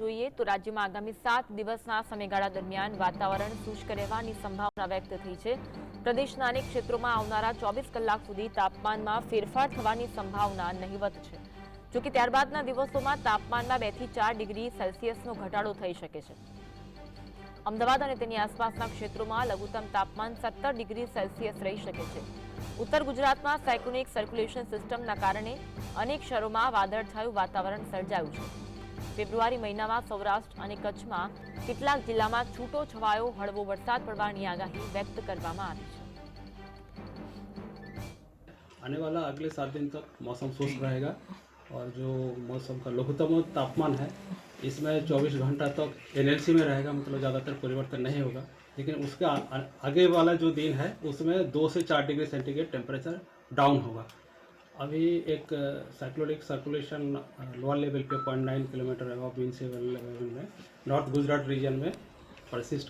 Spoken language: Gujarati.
જોઈએ તો રાજ્યમાં આગામી સાત દિવસના સમયગાળા દરમિયાન વાતાવરણ શુષ્ક રહેવાની સંભાવના વ્યક્ત થઈ છે પ્રદેશના અનેક ક્ષેત્રોમાં આવનારા ચોવીસ કલાક સુધી તાપમાનમાં ફેરફાર થવાની સંભાવના નહીવત છે જોકે ત્યારબાદના દિવસોમાં તાપમાનમાં બેથી ચાર ડિગ્રી સેલ્સિયસનો ઘટાડો થઈ શકે છે અમદાવાદ અને તેની આસપાસના ક્ષેત્રોમાં લઘુત્તમ તાપમાન સત્તર ડિગ્રી સેલ્સિયસ રહી શકે છે ઉત્તર ગુજરાતમાં સાયક્લોનિક સર્ક્યુલેશન સિસ્ટમના કારણે અનેક શહેરોમાં વાદળછાયું વાતાવરણ સર્જાયું છે ફેબ્રુઆરી મહિનામાં સૌરાષ્ટ્ર અને કચ્છમાં કેટલાક જિલ્લામાં છૂટો છવાયો હળવો વરસાદ પડવાની આગાહી વ્યક્ત કરવામાં આવી છે. અને વાલા આગલે 7 દિવસ સુધી મોસમ સુખ રહેગા ઓર જો મોસમ કા લઘુતમ તાપમાન હૈ ઇસમે 24 ઘંટા તક એનએસી મે રહેગા મતલબ જ્યાદાતર પરિવર્તન નહીં હોગા લેકિન ઉસકા આગે વાલા જો દિન હૈ ઉસમે 2 સે 4 ડિગ્રી સેન્ટિગ્રેટ ટેમ્પરેચર ડાઉન હોગા अभी एक साइक्लोनिक सर्कुलेशन लोअर लेवल पे पॉइंट नाइन किलोमीटर है मीन लेवल में नॉर्थ गुजरात रीजन में परसिस्ट